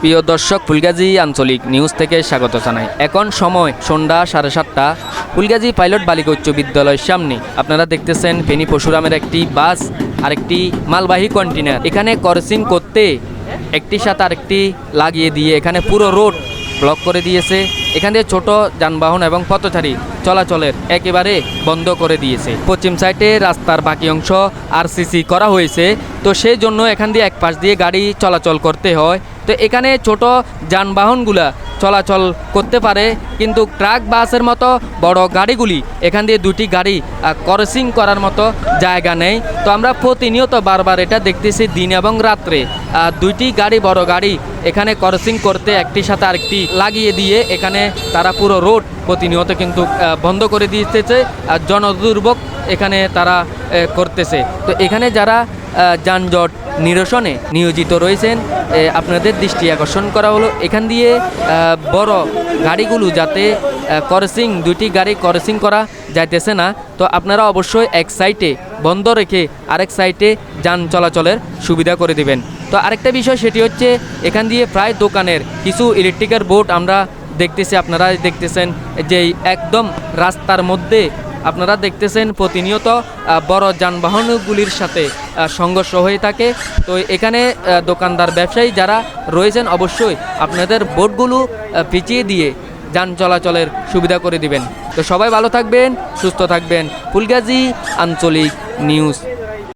প্রিয় দর্শক, ফুলগাজী আঞ্চলিক নিউজ থেকে স্বাগত জানাই। এখন সময় সন্ধ্যা সাড়ে সাতটা। ফুলগাজী পাইলট বালিকা উচ্চ বিদ্যালয়ের সামনে। আপনারা দেখতেছেন ফেনী পশুরামের একটি বাস, আরেকটি মালবাহী কন্টেনার এখানে করসিং করতে একটি সাথে আরেকটি লাগিয়ে দিয়ে এখানে পুরো রোড ব্লক করে দিয়েছে। এখান দিয়ে ছোট যানবাহন এবং পথচারী চলাচলের একেবারে বন্ধ করে দিয়েছে। পশ্চিম সাইডে রাস্তার বাকি অংশ আরসিসি করা হয়েছে। তো সেই জন্য এখান দিয়ে এক পাশ দিয়ে গাড়ি চলাচল করতে হয়। তো এখানে ছোট যানবাহনগুলা চলাচল করতে পারে, কিন্তু ট্রাক বাসের মতো বড় গাড়িগুলি, এখান দিয়ে দুটি গাড়ি ক্রসিং করার মতো জায়গা নেই। তো আমরা প্রতিনিয়ত বারবার এটা দেখতেছি দিন এবং রাত্রে। দুইটি গাড়ি, বড় গাড়ি, এখানে ক্রসিং করতে একটি সাথে আরেকটি লাগিয়ে দিয়ে এখানে তারা পুরো রোড প্রতিনিয়ত কিন্তু বন্ধ করে দিতেছে, আর জনদুর্ভোগ এখানে তারা করতেছে। তো এখানে যারা যানজট নিরসনে নিয়োজিত রয়েছেন। আপনাদের দৃষ্টি আকর্ষণ করা হলো। এখান দিয়ে বড় গাড়িগুলো যাতে করসিং দুইটি গাড়ি করসিং করা যাইতেছে না। তো আপনারা অবশ্যই এক সাইটে বন্ধ রেখে আরেক সাইডে যান চলাচলের সুবিধা করে দিবেন। তো আরেকটা বিষয় সেটি হচ্ছে, এখান দিয়ে প্রায় দোকানের কিছু ইলেকট্রিকের বোর্ড আমরা দেখতেছি। আপনারা দেখতেছেন যে একদম রাস্তার মধ্যে আপনারা দেখতেছেন প্রতিনিয়ত বড় যানবাহনগুলির সাথে সংঘর্ষ হয়ে থাকে। তো এখানে দোকানদার, ব্যবসায়ী যারা রয়েছেন, অবশ্যই আপনাদের বোটগুলো পিছিয়ে দিয়ে যান চলাচলের সুবিধা করে দিবেন। তো সবাই ভালো থাকবেন, সুস্থ থাকবেন। ফুলগাজী আঞ্চলিক নিউজ।